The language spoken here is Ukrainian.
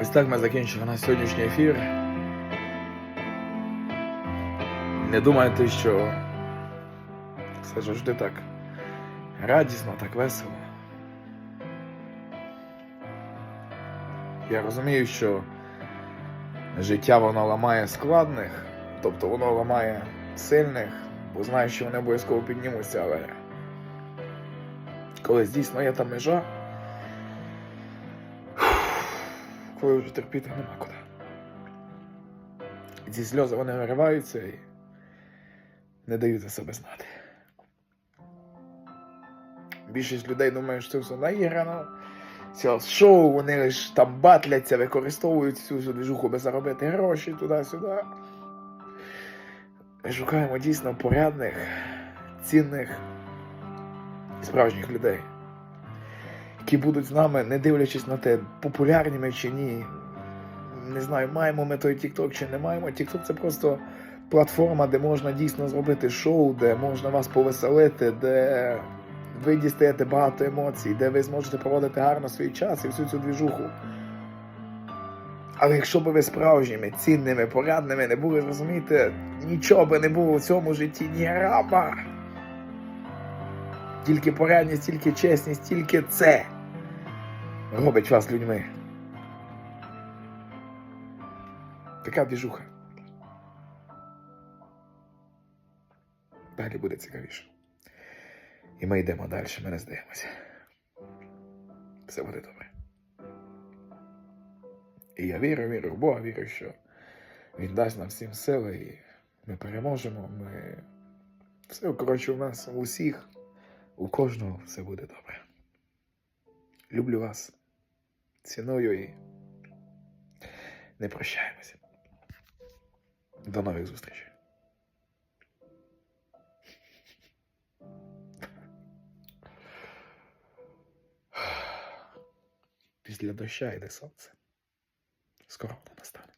Ось так ми закінчимо наш сьогоднішній ефір. Не думайте, що все завжди так радісно, так весело. Я розумію, що життя воно ламає складних, тобто воно ламає сильних, бо знаю, що вони обов'язково піднімуться, але коли дійсно є та межа, коли вже терпіти нема куди. І ці сльози вони вириваються і не дають за себе знати. Більшість людей думає, що це все наіграно. Це шоу, вони лише там батляться, використовують всю цю движуху, аби заробити гроші туди-сюди. Ми шукаємо дійсно порядних, цінних і справжніх людей, які будуть з нами, не дивлячись на те, популярні ми чи ні. Не знаю, маємо ми той TikTok чи не маємо. TikTok це просто платформа, де можна дійсно зробити шоу, де можна вас повеселити, де ви дістаєте багато емоцій, де ви зможете проводити гарно свій час і всю цю двіжуху. Але якщо б ви справжніми, цінними, порядними не були, розумієте, нічого би не було в цьому житті, ні грама. Тільки порядність, тільки чесність, тільки це робить вас людьми. Така двіжуха. Далі буде цікавіше. І ми йдемо далі, ми не здаємося. Все буде добре. І я вірю, вірю в Бога, вірю, що Він дасть нам всім сили, і ми переможемо. Ми... Все, коротше, у нас у всіх, у кожного все буде добре. Люблю вас, ціную і не прощаємося. До нових зустрічей. Після доща йде сонце. Скоро воно настане.